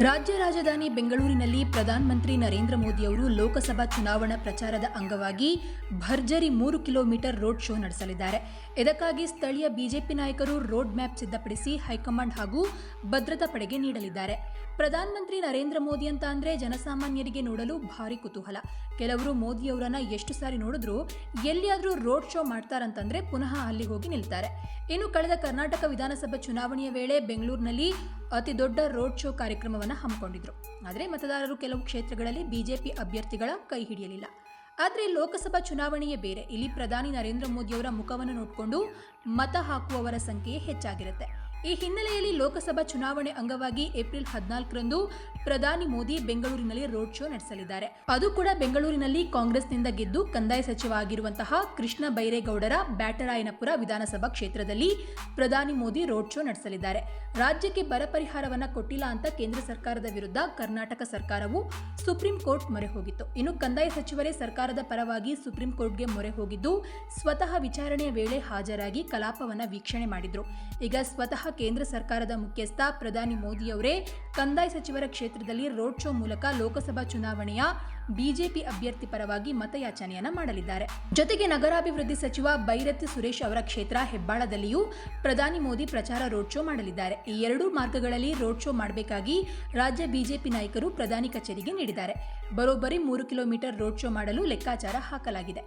ರಾಜ್ಯ ರಾಜಧಾನಿ ಬೆಂಗಳೂರಿನಲ್ಲಿ ಪ್ರಧಾನಮಂತ್ರಿ ನರೇಂದ್ರ ಮೋದಿ ಅವರು ಲೋಕಸಭಾ ಚುನಾವಣಾ ಪ್ರಚಾರದ ಅಂಗವಾಗಿ ಭರ್ಜರಿ ಮೂರು ಕಿಲೋಮೀಟರ್ ರೋಡ್ ಶೋ ನಡೆಸಲಿದ್ದಾರೆ. ಇದಕ್ಕಾಗಿ ಸ್ಥಳೀಯ ಬಿಜೆಪಿ ನಾಯಕರು ರೋಡ್ ಮ್ಯಾಪ್ ಸಿದ್ಧಪಡಿಸಿ ಹೈಕಮಾಂಡ್ ಹಾಗೂ ಭದ್ರತಾ ಪಡೆಗೆ ನೀಡಲಿದ್ದಾರೆ. ಪ್ರಧಾನಮಂತ್ರಿ ನರೇಂದ್ರ ಮೋದಿ ಅಂತ ಅಂದ್ರೆ ಜನಸಾಮಾನ್ಯರಿಗೆ ನೋಡಲು ಭಾರಿ ಕುತೂಹಲ. ಕೆಲವರು ಮೋದಿಯವರನ್ನ ಎಷ್ಟು ಸಾರಿ ನೋಡಿದ್ರು ಎಲ್ಲಿಯಾದರೂ ರೋಡ್ ಶೋ ಮಾಡ್ತಾರಂತಂದ್ರೆ ಪುನಃ ಅಲ್ಲಿ ಹೋಗಿ ನಿಲ್ತಾರೆ. ಇನ್ನು ಕಳೆದ ಕರ್ನಾಟಕ ವಿಧಾನಸಭಾ ಚುನಾವಣೆಯ ವೇಳೆ ಬೆಂಗಳೂರಿನಲ್ಲಿ ಅತಿ ದೊಡ್ಡ ರೋಡ್ ಶೋ ಕಾರ್ಯಕ್ರಮವನ್ನು ಹಮ್ಮಿಕೊಂಡಿದ್ರು. ಆದರೆ ಮತದಾರರು ಕೆಲವು ಕ್ಷೇತ್ರಗಳಲ್ಲಿ ಬಿಜೆಪಿ ಅಭ್ಯರ್ಥಿಗಳ ಕೈ ಹಿಡಿಯಲಿಲ್ಲ. ಆದರೆ ಲೋಕಸಭಾ ಚುನಾವಣೆಯೇ ಬೇರೆ. ಇಲ್ಲಿ ಪ್ರಧಾನಿ ನರೇಂದ್ರ ಮೋದಿಯವರ ಮುಖವನ್ನು ನೋಡಿಕೊಂಡು ಮತ ಹಾಕುವವರ ಸಂಖ್ಯೆ ಹೆಚ್ಚಾಗಿರುತ್ತೆ. ಈ ಹಿನ್ನೆಲೆಯಲ್ಲಿ ಲೋಕಸಭಾ ಚುನಾವಣೆ ಅಂಗವಾಗಿ ಏಪ್ರಿಲ್ ಹದಿನಾಲ್ಕರಂದು ಪ್ರಧಾನಿ ಮೋದಿ ಬೆಂಗಳೂರಿನಲ್ಲಿ ರೋಡ್ ಶೋ ನಡೆಸಲಿದ್ದಾರೆ. ಅದು ಕೂಡ ಬೆಂಗಳೂರಿನಲ್ಲಿ ಕಾಂಗ್ರೆಸ್ನಿಂದ ಗೆದ್ದು ಕಂದಾಯ ಸಚಿವ ಆಗಿರುವಂತಹ ಕೃಷ್ಣ ಬೈರೇಗೌಡರ ಬ್ಯಾಟರಾಯನಪುರ ವಿಧಾನಸಭಾ ಕ್ಷೇತ್ರದಲ್ಲಿ ಪ್ರಧಾನಿ ಮೋದಿ ರೋಡ್ ಶೋ ನಡೆಸಲಿದ್ದಾರೆ. ರಾಜ್ಯಕ್ಕೆ ಬರ ಪರಿಹಾರವನ್ನ ಕೊಟ್ಟಿಲ್ಲ ಅಂತ ಕೇಂದ್ರ ಸರ್ಕಾರದ ವಿರುದ್ಧ ಕರ್ನಾಟಕ ಸರ್ಕಾರವು ಸುಪ್ರೀಂ ಕೋರ್ಟ್ ಮೊರೆ ಹೋಗಿತ್ತು. ಇನ್ನು ಕಂದಾಯ ಸಚಿವರೇ ಸರ್ಕಾರದ ಪರವಾಗಿ ಸುಪ್ರೀಂ ಕೋರ್ಟ್ಗೆ ಮೊರೆ ಹೋಗಿದ್ದು, ಸ್ವತಃ ವಿಚಾರಣೆಯ ವೇಳೆ ಹಾಜರಾಗಿ ಕಲಾಪವನ್ನ ವೀಕ್ಷಣೆ ಮಾಡಿದ್ರು. ಈಗ ಕೇಂದ್ರ ಸರ್ಕಾರದ ಮುಖ್ಯಸ್ಥ ಪ್ರಧಾನಿ ಮೋದಿಯವರೇ ಕಂದಾಯ ಸಚಿವರ ಕ್ಷೇತ್ರದಲ್ಲಿ ರೋಡ್ ಶೋ ಮೂಲಕ ಲೋಕಸಭಾ ಚುನಾವಣೆಯ ಬಿಜೆಪಿ ಅಭ್ಯರ್ಥಿ ಪರವಾಗಿ ಮತಯಾಚನೆಯನ್ನು ಮಾಡಲಿದ್ದಾರೆ. ಜೊತೆಗೆ ನಗರಾಭಿವೃದ್ಧಿ ಸಚಿವ ಬೈರತ್ ಸುರೇಶ್ ಅವರ ಕ್ಷೇತ್ರ ಹೆಬ್ಬಾಳದಲ್ಲಿಯೂ ಪ್ರಧಾನಿ ಮೋದಿ ಪ್ರಚಾರ ರೋಡ್ ಶೋ ಮಾಡಲಿದ್ದಾರೆ. ಈ ಎರಡೂ ಮಾರ್ಗಗಳಲ್ಲಿ ರೋಡ್ ಶೋ ಮಾಡಬೇಕಾಗಿ ರಾಜ್ಯ ಬಿಜೆಪಿ ನಾಯಕರು ಪ್ರಧಾನಿ ಕಚೇರಿಗೆ ನೀಡಿದ್ದಾರೆ. ಬರೋಬ್ಬರಿ ಮೂರು ಕಿಲೋಮೀಟರ್ ರೋಡ್ ಶೋ ಮಾಡಲು ಲೆಕ್ಕಾಚಾರ ಹಾಕಲಾಗಿದೆ.